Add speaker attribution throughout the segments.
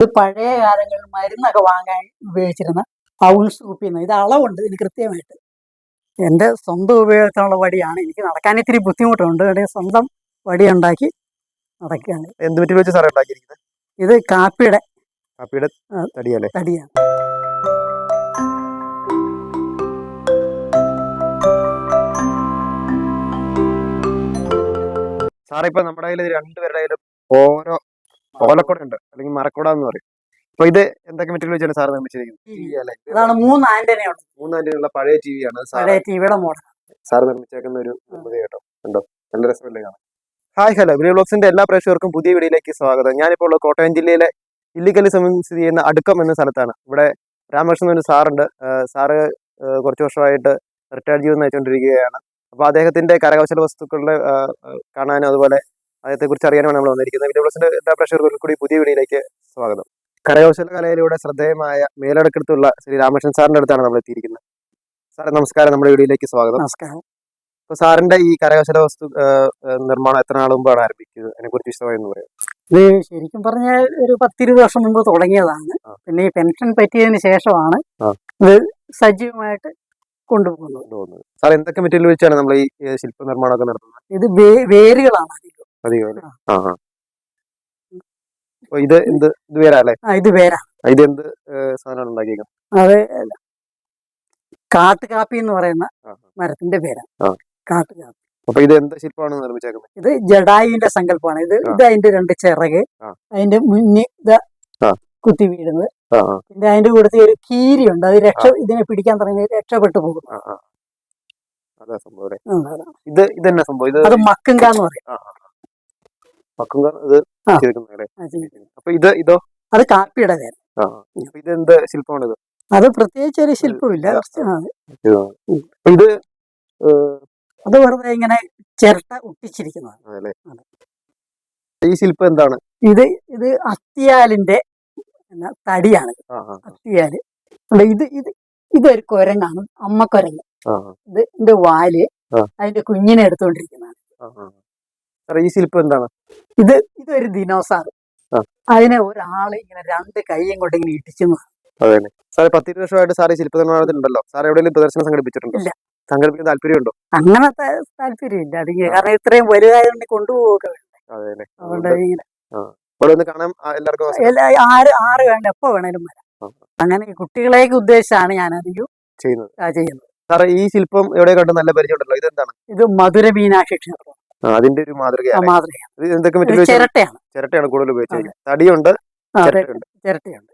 Speaker 1: ഇത് പഴയ കാലങ്ങളിൽ മരുന്നൊക്കെ വാങ്ങാൻ ഉപയോഗിച്ചിരുന്ന ഔൾസ് കുപ്പിന്ന് ഇത് അളവുണ്ട്. ഇതിന് കൃത്യമായിട്ട്. എന്റെ സ്വന്തം ഉപയോഗത്തിനുള്ള വടിയാണ്. എനിക്ക് നടക്കാൻ ഇത്തിരി ബുദ്ധിമുട്ടുണ്ട്. എന്റെ സ്വന്തം വടി ഉണ്ടാക്കി നടക്കുകയാണ്.
Speaker 2: എന്ത് പറ്റി വെച്ച് സാറേ ഉണ്ടാക്കിയിരിക്കുന്നത്?
Speaker 1: ഇത് കാപ്പിയുടെ
Speaker 2: കാപ്പിയുടെ തടിയല്ലേ?
Speaker 1: തടിയാണ്.
Speaker 2: സാറേ ഇപ്പൊ നമ്മുടെ കയ്യിൽ രണ്ടുപേരുടെ കയ്യിലും ഓരോ ഓലക്കുട ഉണ്ട് അല്ലെങ്കിൽ മരക്കുട എന്ന് പറയും. അപ്പൊ ഇത് എന്തൊക്കെ മെറ്റീരിയൽ വെച്ചാണ് സാർ നിർമ്മിച്ചിരിക്കുന്നത്?
Speaker 1: മൂന്ന് ആന്റനയുണ്ട്
Speaker 2: മൂന്നാണ്ടിനുള്ള പഴയ ടി വി ആണ്
Speaker 1: ടിവിയുടെ മോഡൽ.
Speaker 2: സാർ നിർമ്മിച്ചേക്കുന്ന ഒരു നിർമ്മിതി കേട്ടോ. ഉണ്ടോ നല്ല രസമല്ലേ കാണാം ഹായ് ഹലോ. വിനയ ബ്ലോക്സിന്റെ എല്ലാ പ്രേക്ഷകർക്കും പുതിയ വീഡിയോയിലേക്ക് സ്വാഗതം. ഞാനിപ്പോൾ ഉള്ള കോട്ടയം ജില്ലയിലെ ഇല്ലിക്കല്ലി സമയം സ്ഥിതി ചെയ്യുന്ന അടുക്കം എന്ന സ്ഥലത്താണ്. ഇവിടെ രാമകൃഷ്ണൻ ഒരു സാറുണ്ട്. സാറ് കുറച്ച് വർഷമായിട്ട് റിട്ടയർഡ് ജീവിതം നയിച്ചുകൊണ്ടിരിക്കുകയാണ് അപ്പോൾ അദ്ദേഹത്തിന്റെ കരകൗശല വസ്തുക്കളുടെ കാണാനും അതുപോലെ അദ്ദേഹത്തെ കുറിച്ച് അറിയാനാണ് നമ്മൾ വന്നിരിക്കുന്നത്. ബ്ലോഗ്സിന്റെ എല്ലാ പ്രേക്ഷകർക്കും കൂടി പുതിയ വീഡിയോയിലേക്ക് സ്വാഗതം. കരകൗശല കലയിലൂടെ ശ്രദ്ധേയമായ മേലടക്കടുത്തുള്ള ശ്രീ രാമകൃഷ്ണൻ സാറിന്റെ അടുത്താണ് നമ്മൾ എത്തിയിരിക്കുന്നത്. സാറേ നമസ്കാരം. നമ്മുടെ വീഡിയോയിലേക്ക് സ്വാഗതം.
Speaker 1: നമസ്കാരം.
Speaker 2: അപ്പൊ സാറിന്റെ ഈ കരകൗശല വസ്തു നിർമ്മാണം എത്ര നാൾ മുമ്പാണ് ആരംഭിക്കുന്നത്? അതിനെ കുറിച്ച് വിശദമായി എന്ന് പറയാം
Speaker 1: ഇത് ശരിക്കും പറഞ്ഞാൽ ഒരു പത്തിരുപത് വർഷം മുമ്പ് തുടങ്ങിയതാണ്. പിന്നെ ഈ പെൻഷൻ പറ്റിയതിന് ശേഷമാണ് ഇത് സജീവമായിട്ട് കൊണ്ടുപോകുന്നത്.
Speaker 2: സാർ എന്തൊക്കെ മെറ്റീരിയൽ വെച്ചാണ് നമ്മൾ ഈ ശില്പ നിർമ്മാണമൊക്കെ നടത്തുന്നത്?
Speaker 1: ഇത് വേരുകളാണ് അധികം.
Speaker 2: അധികം? ആ. ആ ഇത് എന്ത് ഇത് പേരാ അല്ലേ?
Speaker 1: ആ ഇത്
Speaker 2: ആ, ഇത് എന്ത് സാധനമാണ് ഉണ്ടാക്കിയേക്കുന്നത്?
Speaker 1: അത് കാട്ടുകാപ്പി എന്ന് പറയുന്ന മരത്തിന്റെ പേരാ. കാട്ടുകാപ്പി
Speaker 2: അപ്പൊ ഇത് എന്ത് ശില്പമാണ് നിർമ്മിച്ചേക്കുന്നത്?
Speaker 1: ഇത് ജഡായുവിന്റെ സങ്കല്പമാണ്. ഇത്. ഇത് അതിന്റെ രണ്ട് ചിറക് അതിന്റെ മുന്നിൽ ഇത്. കുത്തി വീഴുന്നത്. പിന്നെ അതിന്റെ കൂടത്തിൽ ഒരു കീരി ഉണ്ട് അത് രക്ഷ ഇതിനെ പിടിക്കാൻ തുടങ്ങി രക്ഷപ്പെട്ടു പോകും
Speaker 2: ഇത് ഇത് സംഭവം?
Speaker 1: അത് മക്കുങ്ക എന്ന് പറയും.
Speaker 2: ഇത്. അപ്പൊ
Speaker 1: അത് കാപ്പിയുടെ പേര്.
Speaker 2: ഇതെന്ത് ശില്പമാണ് ഇത്?
Speaker 1: അത് പ്രത്യേകിച്ച് ഒരു ശില്പമില്ല.
Speaker 2: ഇത്
Speaker 1: അത് വെറുതെ ഇങ്ങനെ ചിരട്ട ഒട്ടിച്ചിരിക്കുന്നതാണ്.
Speaker 2: ഈ ശില്പം എന്താണ്?
Speaker 1: ഇത് ഇത് അത്തിയാലിന്റെ തടിയാണ്. അത്തിയാൽ. ഇത് ഇത് ഇതൊരു കുരങ്ങാണ്. അമ്മ കുരങ്ങ് ഇത് ഇതിന്റെ
Speaker 2: വാൽ
Speaker 1: അതിന്റെ കുഞ്ഞിനെ എടുത്തുകൊണ്ടിരിക്കുന്നതാണ്.
Speaker 2: സാറേ ഈ ശില്പം എന്താണ്?
Speaker 1: ഇത് ഇതൊരു ദിനോസാർ. അതിനെ ഒരാളെ ഇങ്ങനെ രണ്ട് കൈയും കൊണ്ട് ഇങ്ങനെ ഇട്ടിച്ചു
Speaker 2: അതെ സാറേ പത്തിരുപത് വർഷമായിട്ട് സാറേ ശില്പ നിർമ്മാണത്തിനുണ്ടല്ലോ സാർ എവിടെയെങ്കിലും പ്രദർശനം സംഘടിപ്പിച്ചിട്ടുണ്ടോ?
Speaker 1: ഇല്ല.
Speaker 2: സംഘടിപ്പിക്കാൻ താല്പര്യമുണ്ടോ?
Speaker 1: അങ്ങനത്തെ താല്പര്യമില്ല. അത് കാരണം ഇത്രയും വലുതായതുകൊണ്ട്
Speaker 2: കൊണ്ടുപോവുക
Speaker 1: അതുകൊണ്ട്
Speaker 2: കാണാൻ എല്ലാവർക്കും
Speaker 1: ആര് ആറ് വേണ്ട എപ്പോ വേണേലും വരാം. അങ്ങനെ കുട്ടികളേക്ക് കുട്ടികളെയൊക്കെ ഉദ്ദേശിച്ചാണ് ഞാൻ അധികം
Speaker 2: ചെയ്യുന്നത്.
Speaker 1: ആ ചെയ്യുന്നത്.
Speaker 2: സാറേ ഈ ശില്പം എവിടെ കണ്ട് നല്ല പരിചയമുണ്ടല്ലോ. ഇതെന്താണ്?
Speaker 1: ഇത് മധുര മീനാക്ഷി ക്ഷേത്രം.
Speaker 2: അതിന്റെ ഒരു മാതൃകയാണ്. എന്തൊക്കെ
Speaker 1: ചിരട്ടയാണ്.
Speaker 2: ചിരട്ടയാണ് കൂടുതൽ ഉപയോഗിച്ചിരിക്കുന്നത് തടിയുണ്ട് ചിരട്ടയുണ്ട്.
Speaker 1: ചിരട്ടയാണ്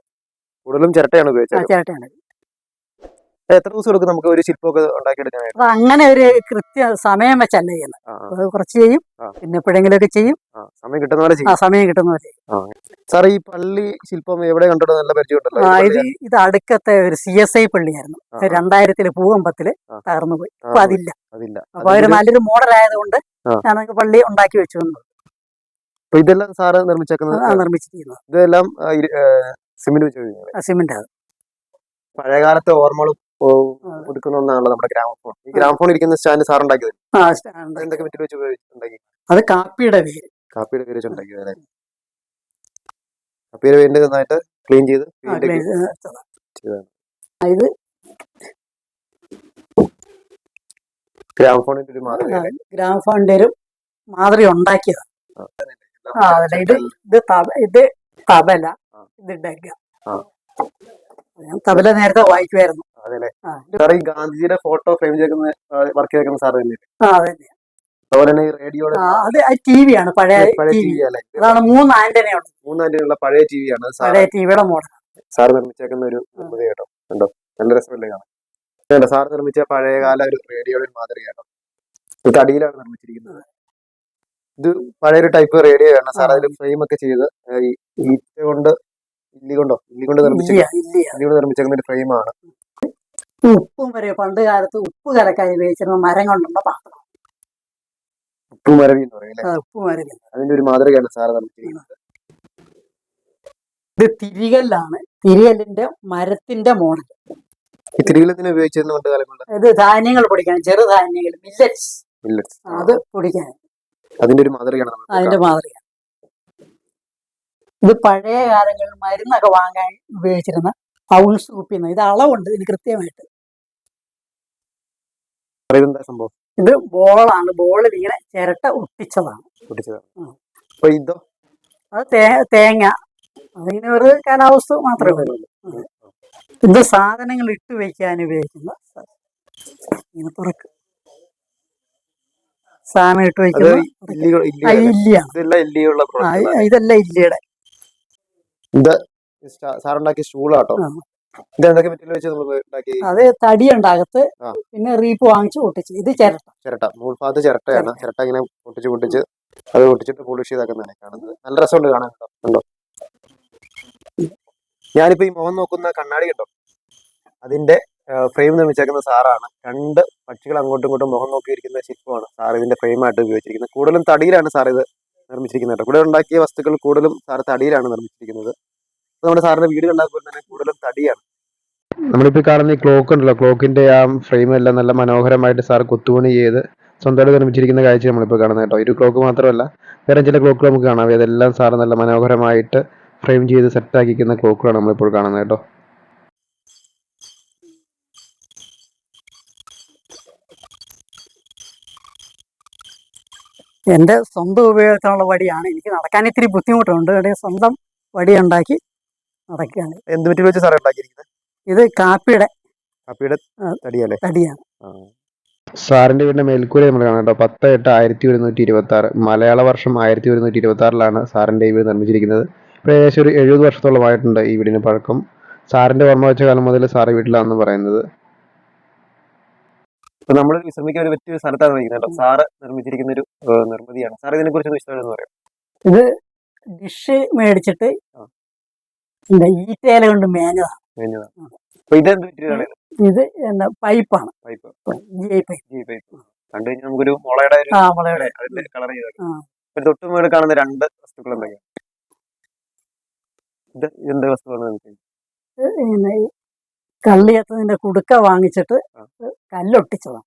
Speaker 2: കൂടുതലും ചിരട്ടയാണ് ഉപയോഗിച്ചത്.
Speaker 1: ചിരട്ടയാണ്.
Speaker 2: എത്ര ദിവസം എടുക്കും നമുക്ക് ഒരു ശില്പമൊക്കെ ഉണ്ടാക്കിയെടുക്കാനായിട്ട്?
Speaker 1: അപ്പൊ അങ്ങനെ ഒരു കൃത്യ സമയം വെച്ചല്ല ചെയ്യുന്നത് കുറച്ച് ചെയ്യും പിന്നെ എപ്പോഴെങ്കിലുമൊക്കെ ചെയ്യും.
Speaker 2: സമയം കിട്ടുന്ന പോലെ ചെയ്യും.
Speaker 1: സമയം കിട്ടുന്ന പോലെ
Speaker 2: സാറേ ഈ പള്ളി ശില്പം എവിടെ കണ്ടിട്ട് നല്ല പരിചയമുണ്ടല്ലോ? ഇത്
Speaker 1: ഇത് അടുക്കത്തെ ഒരു സി എസ് ഐ പള്ളിയായിരുന്നു. രണ്ടായിരത്തിൽ
Speaker 2: ഭൂകമ്പത്തിൽ
Speaker 1: തകർന്നു പോയി അപ്പൊ അതില്ല.
Speaker 2: അതില്ല.
Speaker 1: അപ്പൊ
Speaker 2: അവർ
Speaker 1: നല്ലൊരു മോഡൽ ആയതുകൊണ്ട്. ഞാൻ പള്ളി ഉണ്ടാക്കി വെച്ചു
Speaker 2: അപ്പൊ ഇതെല്ലാം സാറ് നിർമ്മിച്ചേക്കുന്നത്
Speaker 1: നിർമ്മിച്ചിരിക്കുന്നത്.
Speaker 2: ഇതെല്ലാം സിമെന്റ് വെച്ച്
Speaker 1: സിമെന്റ് ആണ്
Speaker 2: പഴയകാലത്തെ ഓർമ്മകളും
Speaker 1: ആ.
Speaker 2: ഒന്നാണല്ലോ നമ്മുടെ ഗ്രാമഫോൺ. ഈ ഗ്രാമഫോൺ ഇരിക്കുന്ന സ്റ്റാൻഡ് സാർ ഉണ്ടാക്കിയത്
Speaker 1: ആ stand.
Speaker 2: എന്തൊക്കെ മെറ്റീരിയൽ വെച്ച് ഉപയോഗിച്ച്
Speaker 1: അത് കാപ്പിയുടെ പേര്.
Speaker 2: കാപ്പിയുടെ പേര് വെച്ച് ഉണ്ടാക്കിയത് അല്ലേ? കാപ്പിയുടെ പേരിന്റെ നന്നായിട്ട് ക്ലീൻ ചെയ്ത് ചെയ്തതാണ്.
Speaker 1: ഇത്
Speaker 2: ഗ്രാമഫോണിന്റെ ഒരു മാതൃക
Speaker 1: ഗ്രാമഫോണിന്റെ ഒരു മാതൃക ഉണ്ടാക്കിയത്. ആ അതല്ല ഇത് ഇത് തബ- ഇത് തബല ഇത് ഡഗ. ഞാൻ തബല നേരത്തെ വായിക്കുമായിരുന്നു ആ
Speaker 2: സാർ ഈ ഗാന്ധിജിയുടെ ഫോട്ടോ ഫ്രെയിം ചെയ്യുന്ന വർക്ക് ചെയ്തേക്കുന്ന സാർ തന്നെ
Speaker 1: ആ അതന്നെ
Speaker 2: അതുപോലെ തന്നെ ഈ റേഡിയോയുടെ
Speaker 1: ആ അത് ടി വി ആണ് പഴയ ടി വി അതാണ് മൂന്ന് ആന്റനയുണ്ട്
Speaker 2: മൂന്നാണ്ടിനുള്ള പഴയ ടി വി ആണ്
Speaker 1: പഴയ ടിവിയുടെ മോഡൽ.
Speaker 2: സാർ നിർമ്മിച്ചേക്കുന്ന ഒരു നിർമ്മിതി കേട്ടോ. കണ്ടോ? നല്ല രസമല്ലേ കാണാൻ? വേണ്ട സാർ നിർമ്മിച്ച പഴയകാല ഒരു റേഡിയോയുടെ മാതൃകയാണ്. ഇത് തടിയിലാണ് നിർമ്മിച്ചിരിക്കുന്നത്. ഇത് പഴയൊരു ടൈപ്പ് റേഡിയോ ആണ്. സാർ അതിൽ ഫ്രെയിം ഒക്കെ ചെയ്ത് ഈറ്റ കൊണ്ട് ഇല്ലി കൊണ്ടോ? ഇല്ലി കൊണ്ട് നിർമ്മിച്ച
Speaker 1: ഇല്ലി
Speaker 2: കൊണ്ട് നിർമ്മിച്ചേക്കുന്ന ഒരു ഫ്രെയിമാണ്.
Speaker 1: ഉപ്പും വരെ പണ്ട് കാലത്ത് ഉപ്പ് കലക്കാൻ ഉപയോഗിച്ചിരുന്ന മരം കൊണ്ടുള്ള പാത്രം.
Speaker 2: ഉപ്പുമരവി എന്ന് പറയും അല്ലേ?
Speaker 1: ഉപ്പ് മരം
Speaker 2: അതിന്റെ ഒരു മാതൃകയാണ്
Speaker 1: ഇത് തിരികല്ലാണ്. തിരികല്ലിന്റെ മരത്തിന്റെ മോഡൽ.
Speaker 2: ഈ തിരികലത്തിന് ഉപയോഗിച്ചിരുന്ന പണ്ട് കാലം കൊണ്ട്
Speaker 1: ഇത് ധാന്യങ്ങൾ പൊടിക്കാൻ ചെറുധാന്യങ്ങൾ മില്ലറ്റ്സ്
Speaker 2: മില്ലറ്റ്സ്
Speaker 1: അത് പൊടിക്കാൻ
Speaker 2: അതിന്റെ ഒരു മാതൃകയാണ് നമ്മൾ
Speaker 1: അതിന്റെ മാതൃക ഇത് പഴയ കാലങ്ങളിൽ മരുന്നൊക്കെ വാങ്ങാൻ ഉപയോഗിച്ചിരുന്ന ഔൺസ് കുപ്പിന്ന് ഇത് അളവുണ്ട് ഇതിന് കൃത്യമായിട്ട്.
Speaker 2: സാറേ, ഇതെന്താ സംഭവം?
Speaker 1: ഇത് ബോളാണ്. ബോളിൽ ഇങ്ങനെ ചിരട്ട ഒട്ടിച്ചതാണ്.
Speaker 2: അപ്പൊ ഇതോ?
Speaker 1: അത് തേങ്ങ. അതിങ്ങനെ ഒരു കാലാവസ്ഥ മാത്രമേ ഉള്ളൂ. ഇത് സാധനങ്ങൾ ഇട്ട് വെക്കാൻ ഉപയോഗിക്കുന്ന ഇങ്ങനെ തുറക്ക്. സാധനം ഇട്ട് വെക്കുന്ന
Speaker 2: ഇതല്ല
Speaker 1: ഇല്ലിയുടെ.
Speaker 2: സാറുണ്ടാക്കിയ സ്റ്റൂളാട്ടോ.
Speaker 1: അത് തടിയുണ്ട് അകത്ത്. പിന്നെ റീപ്പ് വാങ്ങിച്ച് ഒട്ടിച്ച് ഇത് ചിരട്ട.
Speaker 2: ചിരട്ട. മൂൾഭാഗത്ത് ചിരട്ടയാണ്. ചിരട്ട. ഇങ്ങനെ പൊട്ടിച്ച് പൊട്ടിച്ച് അത് പൊട്ടിച്ചിട്ട് പോളിഷ് ചെയ്താക്കുന്നതാണ് കാണുന്നത്. നല്ല രസമുണ്ട് കാണാൻ കണ്ടോ? ഞാനിപ്പോ ഈ മുഖം നോക്കുന്ന കണ്ണാടി കണ്ടോ? അതിന്റെ ഫ്രെയിം നിർമ്മിച്ചേക്കുന്ന സാറാണ്. രണ്ട് പക്ഷികൾ അങ്ങോട്ടും ഇങ്ങോട്ടും മുഖം നോക്കിയിരിക്കുന്ന ശില്പമാണ് സാർ ഇതിന്റെ ഫ്രെയിമായിട്ട് ഉപയോഗിച്ചിരിക്കുന്നത്. കൂടുതലും തടിയിലാണ് സാർ ഇത് നിർമ്മിച്ചിരിക്കുന്നത്. ഇവിടെ ഉണ്ടാക്കിയ വസ്തുക്കൾ കൂടുതലും സാർ തടിയിലാണ് നിർമ്മിച്ചിരിക്കുന്നത്. നമ്മുടെ സാറിന്റെ വീട് കണ്ടാൽ തന്നെ കൂടുതലും തടിയാണ്. നമ്മളിപ്പോൾ കാണുന്ന ഈ ക്ലോക്ക് ഉണ്ടല്ലോ ക്ലോക്കിന്റെ ആ ഫ്രെയിം എല്ലാം നല്ല മനോഹരമായിട്ട് സാർ കൊത്തുപണി ചെയ്ത് സ്വന്തമായിട്ട് നിർമ്മിച്ചിരിക്കുന്ന കാഴ്ച നമ്മളിപ്പോൾ കാണുന്നത് കേട്ടോ. ഒരു ക്ലോക്ക് മാത്രമല്ല വേറെ ചില ക്ലോക്കുകൾ നമുക്ക് കാണാം. ഇതെല്ലാം സാർ നല്ല മനോഹരമായിട്ട് ഫ്രെയിം ചെയ്ത് സെറ്റ് ആക്കിക്കുന്ന ക്ലോക്കുകളാണ് നമ്മളിപ്പോൾ കാണുന്നത് കേട്ടോ.
Speaker 1: എന്റെ സ്വന്തം ഉപയോഗത്തിനുള്ള വടിയാണ്. എനിക്ക് നടക്കാൻ ഇത്തിരി ബുദ്ധിമുട്ടുണ്ട്. സ്വന്തം വടി ഉണ്ടാക്കി നടക്കുകയാണ്.
Speaker 2: എന്ത് പറ്റി വെച്ച് സാറേ ഉണ്ടാക്കിയിരിക്കുന്നത്?
Speaker 1: ഇത് കാപ്പിയുടെ
Speaker 2: കാപ്പിയുടെ തടിയല്ലേ?
Speaker 1: തടിയാണ്.
Speaker 2: സാറിന്റെ വീടിന്റെ മേൽക്കൂര നമ്മൾ കാണാം കേട്ടോ. പത്ത് എട്ട് ആയിരത്തി ഒരുന്നൂറ്റി ഇരുപത്തി ആറ് മലയാള വർഷം ആയിരത്തി ഒരുന്നൂറ്റി ഇരുപത്തി ആറിലാണ് സാറിന്റെ ഈ വീട് നിർമ്മിച്ചിരിക്കുന്നത്. ഇപ്പോൾ ഏകദേശം ഒരു എഴുപത് വർഷത്തോളമായിട്ടുണ്ട് ഈ വീടിന് പഴക്കം. സാറിന്റെ ഓർമ്മ വെച്ച കാലം മുതൽ സാറ് വീട്ടിലാണെന്ന് പറയുന്നത്. ഇപ്പൊ നമ്മൾ വിശ്രമിക്കാൻ ഒരു പറ്റിയ സ്ഥലത്താണ് നിൽക്കുന്നത് സാറ് നിർമ്മിച്ചിരിക്കുന്ന ഒരു നിർമ്മിതിയാണ്. സാർ ഇതിനെ കുറിച്ച് വിശദമായിട്ട് പറയാം
Speaker 1: ഇത് ഡിഷ് മേടിച്ചിട്ട് ഈറ്റയില കൊണ്ട് മേഞ്ഞതാണ്
Speaker 2: കഴിഞ്ഞതാണ് ഇത്? എന്ത്
Speaker 1: പൈപ്പാണ്.
Speaker 2: പൈപ്പ്.
Speaker 1: G pipe.
Speaker 2: കണ്ടു കഴിഞ്ഞാൽ നമുക്കൊരു മുളയുടെ കളർ ചെയ്ത തൊട്ട് മുകളിൽ കാണുന്ന രണ്ട് വസ്തുക്കൾ എന്തൊക്കെയാണ് ഇത് എന്ത്
Speaker 1: കള്ളിയത്തതിന്റെ കുടുക്ക വാങ്ങിച്ചിട്ട്. കല്ലൊട്ടിച്ചതാണ്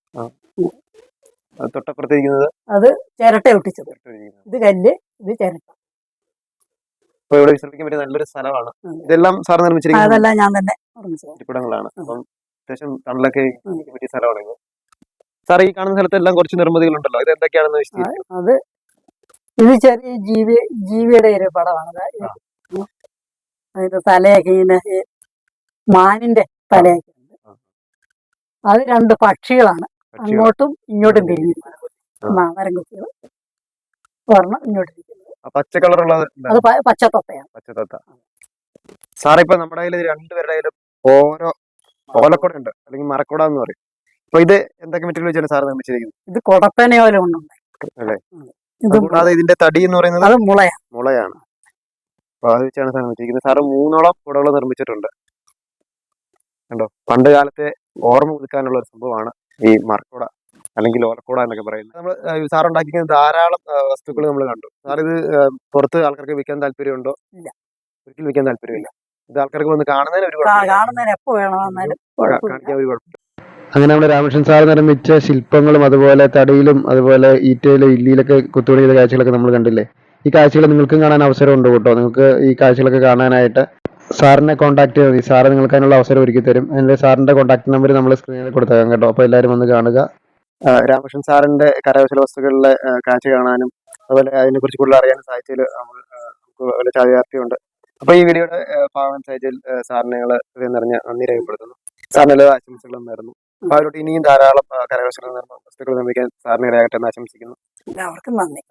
Speaker 2: അത്
Speaker 1: ചിരട്ട ഒട്ടിച്ചത്. ഇത് കല്ല് ഇത് ചിരട്ട.
Speaker 2: അപ്പൊ ഇവിടെ വിശ്രമിക്കാൻ പറ്റിയ നല്ലൊരു സ്ഥലമാണ്. ഇതെല്ലാം സാർ നിർമ്മിച്ചിരിക്കുന്നത്
Speaker 1: അതെല്ലാം ഞാൻ തന്നെ
Speaker 2: ഇരിപ്പിടങ്ങളാണ്. അപ്പം അത്യാവശ്യം തണലൊക്കെ പറ്റിയ സ്ഥലമാണ് ഇത്. സാർ ഈ കാണുന്ന സ്ഥലത്തെല്ലാം കുറച്ച് നിർമ്മിതികളുണ്ടല്ലോ? ഇത് എന്തൊക്കെയാണെന്ന്
Speaker 1: അത് ഇത് ചെറിയ ജീവി ജീവിയുടെ ഒരു പടമാണ്. അതിന്റെ തലയൊക്കെ ഇങ്ങനെ മാനിന്റെ തലയൊക്കെ ഉണ്ട്. അത് രണ്ട് പക്ഷികളാണ്. അങ്ങോട്ടും ഇങ്ങോട്ടും തിരിഞ്ഞു. മാമരം കുട്ടികൾ ഒരെണ്ണം ഇങ്ങോട്ട് ഇരിക്കുന്നത്
Speaker 2: പച്ച കളറുള്ളത്
Speaker 1: അത് പ- പച്ചത്തൊപ്പയാണ്
Speaker 2: പച്ചത്തത്ത സാറേ ഇപ്പൊ നമ്മുടെ കയ്യിൽ രണ്ടുപേരുടെ കയ്യിലും ഓരോ ഓലക്കുട ഉണ്ട് അല്ലെങ്കിൽ മരക്കുട എന്ന് പറയും. അപ്പൊ ഇത് എന്തൊക്കെ മെറ്റീരിയൽ വെച്ചാണ് സാർ നിർമ്മിച്ചിരിക്കുന്നത്?
Speaker 1: ഇത് കൊടപ്പനയോല കൂടാതെ
Speaker 2: അല്ലേ?
Speaker 1: ഇത്
Speaker 2: അതുകൂടാതെ ഇതിന്റെ തടി എന്ന് പറയുന്നത്
Speaker 1: അത് മുളയാണ്
Speaker 2: മുളയാണ്. അപ്പൊ അത് വെച്ചാണ് സാർ നിർമ്മിച്ചിരിക്കുന്നത്. സാറ് മൂന്നോളം കുടകൾ നിർമ്മിച്ചിട്ടുണ്ട്. കണ്ടോ? പണ്ട് കാലത്തെ ഓർമ്മ പുതുക്കാനുള്ള ഒരു സംഭവമാണ് ഈ മറക്കുട അല്ലെങ്കിൽ ഓലക്കോട എന്നൊക്കെ പറയുന്നത്. നമ്മൾ സാർ ഉണ്ടാക്കിക്കുന്ന ധാരാളം വസ്തുക്കൾ നമ്മൾ കണ്ടു. സാർ ഇത് പുറത്ത് ആൾക്കാർക്ക് വിൽക്കാൻ താല്പര്യമുണ്ടോ?
Speaker 1: ഇല്ല.
Speaker 2: ഒരിക്കലും വിൽക്കാൻ താല്പര്യമില്ല. ഇത് ആൾക്കാർക്ക് വന്ന് കാണുന്നതിന് ഒരു.
Speaker 1: കാണുന്നതിന് എപ്പോ വേണമെന്നാലും
Speaker 2: ഒരു കുഴപ്പമില്ല. അങ്ങനെ നമ്മുടെ രാമകൃഷ്ണൻ സാർ നിർമ്മിച്ച ശില്പങ്ങളും അതുപോലെ തടിയിലും അതുപോലെ ഈറ്റയിലും ഇല്ലിയിലൊക്കെ കുത്തുപണി ചെയ്ത കാഴ്ചകളൊക്കെ നമ്മൾ കണ്ടില്ലേ? ഈ കാഴ്ചകൾ നിങ്ങൾക്കും കാണാൻ അവസരമുണ്ട് കേട്ടോ. നിങ്ങൾക്ക് ഈ കാഴ്ചകളൊക്കെ കാണാനായിട്ട് സാറിനെ കോൺടാക്ട് ചെയ്താൽ മതി. സാറ് നിങ്ങൾക്ക് അതിനുള്ള അവസരം ഒരുക്കി തരും അതിന്റെ സാറിന്റെ കോൺടാക്ട് നമ്പർ നമ്മൾ സ്ക്രീനിൽ കൊടുത്തേക്കാം കേട്ടോ. അപ്പോൾ എല്ലാവരും വന്ന് കാണുക. രാമകൃഷ്ണൻ സാറിന്റെ കരകൗശല വസ്തുക്കളിലെ കാഴ്ച കാണാനും അതുപോലെ അതിനെക്കുറിച്ച് കൂടുതൽ അറിയാനും സാധിച്ചതിൽ നമുക്ക് വലിയ ചാതിയാർത്ഥിയുണ്ട് അപ്പൊ ഈ വീഡിയോയുടെ ഭാഗം ആ, സാറിനെ ഞങ്ങൾ നിറഞ്ഞ നന്ദി രേഖപ്പെടുത്തുന്നു. സാറിന് എല്ലാ ആശംസകളും നേരുന്നു അപ്പൊ അവരോട് ഇനിയും ധാരാളം കരകൗശല വസ്തുക്കൾ നിർമ്മിക്കാൻ സാറിനെ ഇടയാകട്ടെ എന്ന് ആശംസിക്കുന്നു.
Speaker 1: എല്ലാവർക്കും നന്ദി.